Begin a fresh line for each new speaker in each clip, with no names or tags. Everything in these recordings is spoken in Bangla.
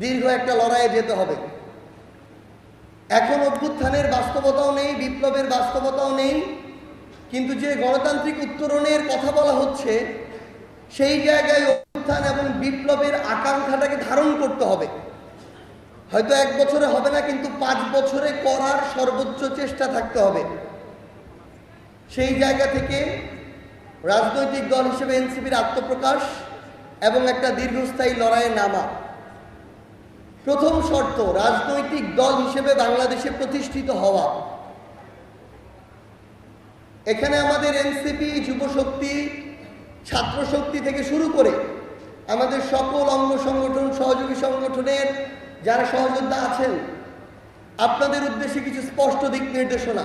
দীর্ঘ একটা লড়াইয়ে যেতে হবে। এখন অভ্যুত্থানের বাস্তবতাও নেই, বিপ্লবের বাস্তবতাও নেই, কিন্তু যে গণতান্ত্রিক উত্তরণের কথা বলা হচ্ছে, সেই জায়গায় অভ্যুত্থান এবং বিপ্লবের আকাঙ্ক্ষাটাকে ধারণ করতে হবে। হয়তো এক বছরে হবে না, কিন্তু পাঁচ বছরে করার সর্বোচ্চ চেষ্টা থাকতে হবে। সেই জায়গা থেকে রাজনৈতিক দল হিসেবে এনসিপির আত্মপ্রকাশ এবং একটা দীর্ঘস্থায়ী লড়াইয়ে নামা। প্রথম শর্ত, রাজনৈতিক দল হিসেবে বাংলাদেশে প্রতিষ্ঠিত হওয়া। এখানে আমাদের এনসিপি, যুবশক্তি, ছাত্রশক্তি থেকে শুরু করে আমাদের সকল অঙ্গ সংগঠন, সহযোগী সংগঠনের যারা সহযোদ্ধা আছেন, আপনাদের উদ্দেশ্যে কিছু স্পষ্ট দিক নির্দেশনা।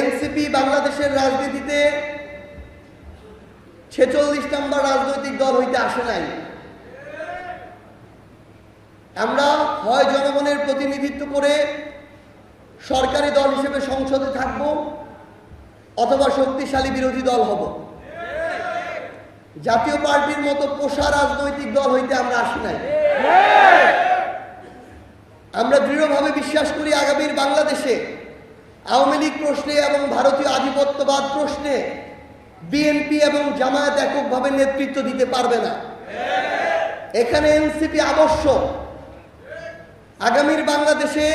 এনসিপি বাংলাদেশের রাজনীতিতে ছেচল্লিশ নম্বর রাজনৈতিক দল হইতে আসে নাই। আমরা হয় জনগণের প্রতিনিধিত্ব করে সরকারি দল হিসেবে সংসদে থাকব অথবা শক্তিশালী বিরোধী দল হব। জাতীয় পার্টির মতো পোষা রাজনৈতিক দল হইতে আমরা আসি নাই। আমরা দৃঢ়ভাবে বিশ্বাস করি আগামীর বাংলাদেশে আওয়ামী লীগ প্রশ্নে এবং ভারতীয় আধিপত্যবাদ প্রশ্নে বিএনপি এবং জামায়াত এককভাবে নেতৃত্ব দিতে পারবে না। এখানে এনসিপি আবশ্যক। আগামীর বাংলাদেশে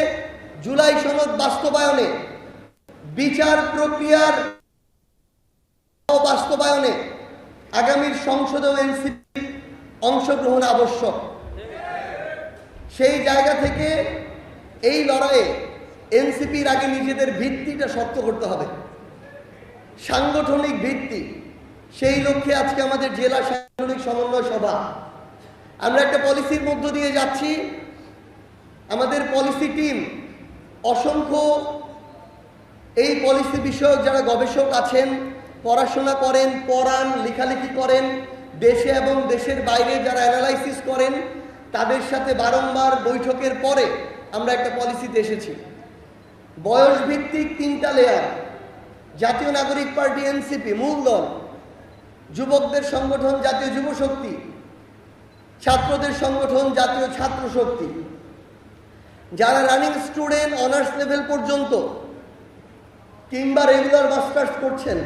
জুলাই সনদ বাস্তবায়নে, বিচার প্রক্রিয়ার বাস্তবায়নে আগামীর সংসদেও এনসিপি অংশগ্রহণ আবশ্যক। সেই জায়গা থেকে এই লড়াইয়ে এনসিপির আগে নিজেদের ভিত্তিটা শক্ত করতে হবে। সাংগঠনিক ভিত্তি। সেই লক্ষ্যে আজকে আমাদের জেলা সাংগঠনিক সমন্বয় সভা। আমরা একটা পলিসির মধ্য দিয়ে যাচ্ছি। আমাদের পলিসি টিম অসংখ্য এই পলিসি বিষয়ক যারা গবেষক আছেন, পড়াশোনা করেন, পড়ান, লেখালেখি করেন, দেশে এবং দেশের বাইরে যারা অ্যানালাইসিস করেন, তাদের সাথে বারংবার বৈঠকের পরে আমরা একটা পলিসিতে এসেছি। বয়স ভিত্তিক তিনটা লেয়ার জাতীয় নাগরিক পার্টি এনসিপি মূল দল, যুবকদের সংগঠন, জাতীয় যুব শক্তি ছাত্রদের সংগঠন, জাতীয় ছাত্র শক্তি যারা রানিং স্টুডেন্ট অনার্স লেভেল পর্যন্ত, কিংবা রেগুলার মাস্টার্স করছেন,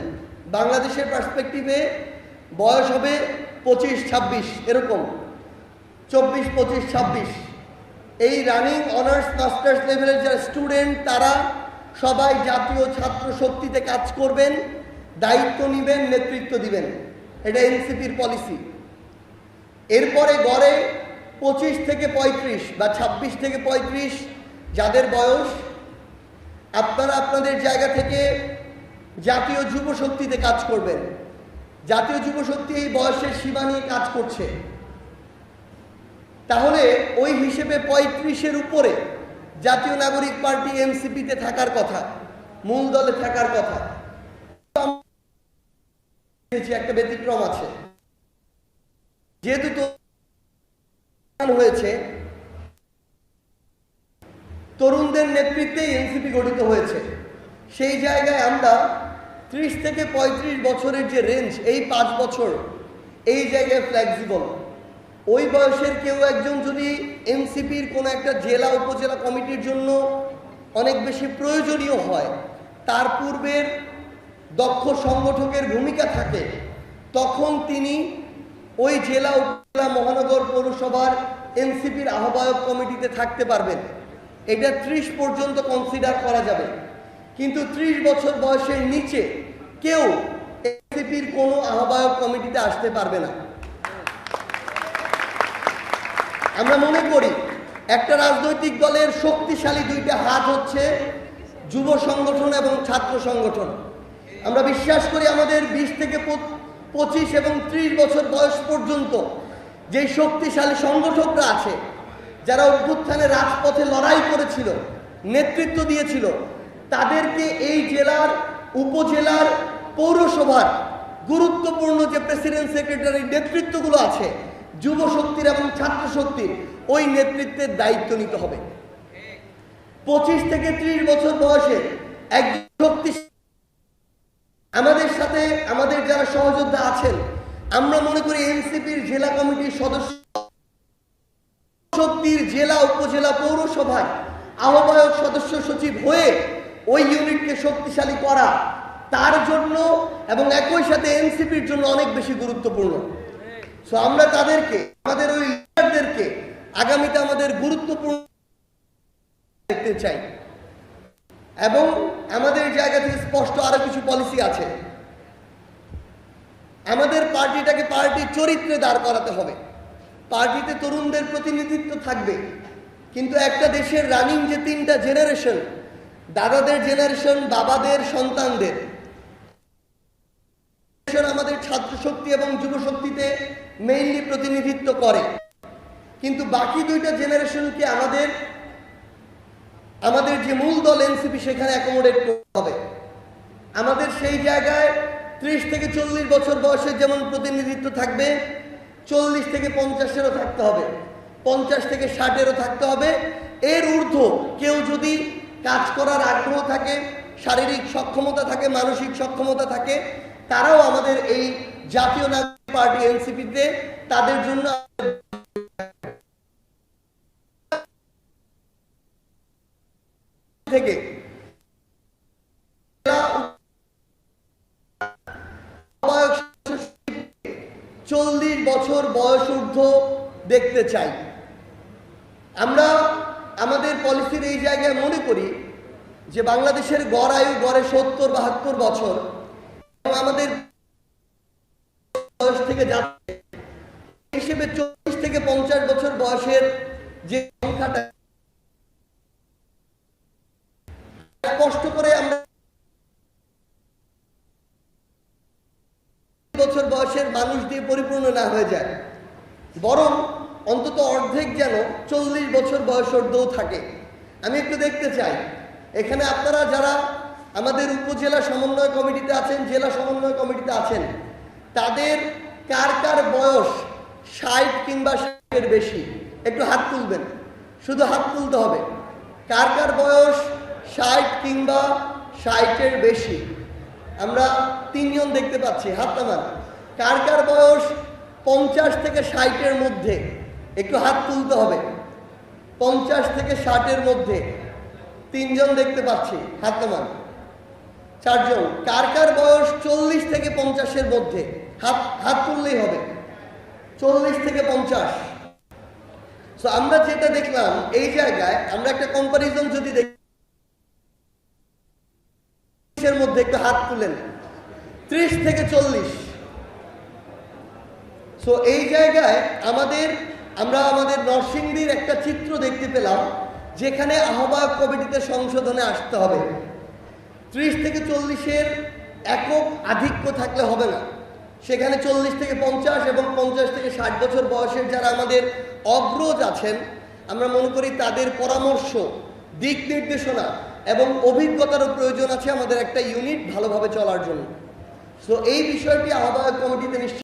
বাংলাদেশের পার্সপেক্টিভে বয়স হবে পঁচিশ, ছাব্বিশ, এরকম। চব্বিশ, পঁচিশ, ছাব্বিশ। এই রানিং অনার্স মাস্টার্স লেভেলের যারা স্টুডেন্ট তারা সবাই জাতীয় ছাত্র শক্তিতে কাজ করবেন, দায়িত্ব নেবেন, নেতৃত্ব দিবেন। এটা এনসিপির পলিসি এরপরে গড়ে পঁচিশ থেকে পঁয়ত্রিশ বা ছাব্বিশ থেকে পঁয়ত্রিশ, যাদের বয়স, আপনারা আপনাদের জায়গা থেকে জাতীয় যুব শক্তিতে কাজ করবেন। জাতীয় যুব শক্তি এই বয়সের সীমা নিয়ে কাজ করছে। তাহলে ওই হিসেবে পঁয়ত্রিশের উপরে জাতীয় নাগরিক পার্টি এনসিপিতে থাকার কথা, মূল দলে থাকার কথা। একটা ব্যতিক্রম আছে, যেহেতু তো হয়েছে, তরুণদের নেতৃত্বে এনসিপি গঠিত হয়েছে। সেই জায়গায় আমরা ত্রিশ থেকে পঁয়ত্রিশ বছরের যে রেঞ্জ এই পাঁচ বছর, এই জায়গায় ফ্লেক্সিবল ওই বয়সের কেউ একজন যদি এনসিপির কোনো একটা জেলা, উপজেলা কমিটির জন্য অনেক বেশি প্রয়োজনীয় হয়, তার পূর্বের দক্ষ সংগঠকের ভূমিকা থাকে, তখন তিনি ওই জেলা উপজেলা মহানগর পৌরসভার এনসিপির আহ্বায়ক কমিটিতে থাকতে পারবেন। এটা ত্রিশ পর্যন্ত কনসিডার করা যাবে। কিন্তু ত্রিশ বছর বয়সের নিচে কেউ এনসিপির কোনো আহ্বায়ক কমিটিতে আসতে পারবে না। আমরা মনে করি একটা রাজনৈতিক দলের শক্তিশালী দুইটা হাত হচ্ছে যুব সংগঠন এবং ছাত্র সংগঠন। আমরা বিশ্বাস করি আমাদের বিশ থেকে পঁচিশ এবং ত্রিশ বছর বয়স পর্যন্ত যে শক্তিশালী সংগঠকরা আছে, যারা অভ্যুত্থানে রাজপথে লড়াই করেছিল, নেতৃত্ব দিয়েছিল, তাদেরকে এই জেলার উপজেলার পৌরসভার গুরুত্বপূর্ণ যে প্রেসিডেন্ট সেক্রেটারির নেতৃত্বগুলো আছে, যুব শক্তির এবং ছাত্র শক্তির, ওই নেতৃত্বের দায়িত্ব নিতে হবে। পঁচিশ থেকে ত্রিশ বছর বয়সে একজন শক্তি আমাদের সাথে আমাদের যারা সহযোদ্ধা আছেন, আমরা মনে করি এনসিপির জেলা কমিটির সদস্য শক্তির জেলা, উপজেলা পৌরসভায় আহ্বায়ক সদস্য সচিব হয়ে ওই ইউনিটকে শক্তিশালী করা, তার জন্য এবং একই সাথে এনসিপির জন্য অনেক বেশি গুরুত্বপূর্ণ। সো আমরা তাদেরকে, আমাদের ওই লিডারদেরকে আগামীতে আমাদের গুরুত্বপূর্ণ দেখতে চাই। এবং আমাদের জায়গা থেকে স্পষ্ট আরও কিছু পলিসি আছে। আমাদের পার্টিটাকে পার্টির চরিত্রে দাঁড় করাতে হবে। পার্টিতে তরুণদের প্রতিনিধিত্ব থাকবে। কিন্তু একটা দেশের রানিং যে তিনটা জেনারেশন দাদাদের জেনারেশন বাবাদের, সন্তানদের। আমাদের ছাত্র শক্তি এবং যুব শক্তিতে মেইনলি প্রতিনিধিত্ব করে। কিন্তু বাকি দুইটা জেনারেশনকে আমাদের আমাদের যে মূল দল এনসিপি সেখানে অ্যাকোমোডেট হবে। আমাদের সেই জায়গায় ত্রিশ থেকে চল্লিশ বছর বয়সের যেমন প্রতিনিধিত্ব থাকবে, চল্লিশ থেকে পঞ্চাশেরও থাকতে হবে, পঞ্চাশ থেকে ষাটেরও থাকতে হবে। এর ঊর্ধ্ব কেউ যদি কাজ করার আগ্রহ থাকে, শারীরিক সক্ষমতা থাকে, মানসিক সক্ষমতা থাকে, তারাও আমাদের এই জাতীয় নাগরিক পার্টি এনসিপিতে তাদের জন্য থেকে। চল্লিশ বছর বয়স ঊর্ধ্ব দেখতে চাই। আমরা আমাদের পলিসির এই জায়গায় মনে করি যে বাংলাদেশের গড় আয়ু গড়ে সত্তর, বাহাত্তর বছর। আমাদের বয়স থেকে যাচ্ছে হিসেবে চল্লিশ থেকে পঞ্চাশ বছর বয়সের যে সংখ্যাটা স্পষ্ট করে আমরা বছর বয়সের মানুষ দিয়ে পরিপূর্ণ না হয়ে যায়। বরং অন্তত অর্ধেক যেন চল্লিশ বছর বয়সর্ধও থাকে। আমি একটু দেখতে চাই। এখানে আপনারা যারা আমাদের উপজেলা সমন্বয় কমিটিতে আছেন, জেলা সমন্বয় কমিটিতে আছেন, তাদের কার কার বয়স ষাট কিংবা ষাটের বেশি? একটু হাত তুলবেন। শুধু হাত তুলতে হবে। কার কার বয়স ষাট কিংবা ষাটের বেশি। আমরা তিনজন দেখতে পাচ্ছি, হাত নামান। কার কার বয়স পঞ্চাশ থেকে ষাটের মধ্যে? একটু হাত তুলতে হবে। পঞ্চাশ থেকে ষাটের মধ্যে। তিনজন দেখতে পাচ্ছি, হাত নামান। চারজন। কার কার বয়স চল্লিশ থেকে পঞ্চাশের মধ্যে? হাত হাত তুললেই হবে। চল্লিশ থেকে পঞ্চাশ। তো আমরা যেটা দেখলাম, এই জায়গায় আমরা একটা কম্পারিজন যদি দেখি এর মধ্যে একটু হাত তুলেন। ত্রিশ থেকে চল্লিশ। সো এই জায়গায় আমাদের, আমরা আমাদের নরসিংদীর একটা চিত্র দেখতে পেলাম, যেখানে আহ্বায়ক কমিটিতে সংশোধনে আসতে হবে। ত্রিশ থেকে চল্লিশের একক আধিক্য থাকলে হবে না। সেখানে চল্লিশ থেকে পঞ্চাশ এবং পঞ্চাশ থেকে ষাট বছর বয়সের যারা আমাদের অগ্রজ আছেন, আমরা মনে করি তাদের পরামর্শ, দিক নির্দেশনা এবং অভিজ্ঞতারও প্রয়োজন আছে আমাদের একটা ইউনিট ভালোভাবে চলার জন্য। সো এই বিষয়টি আহ্বায়ক কমিটিতে নিশ্চয়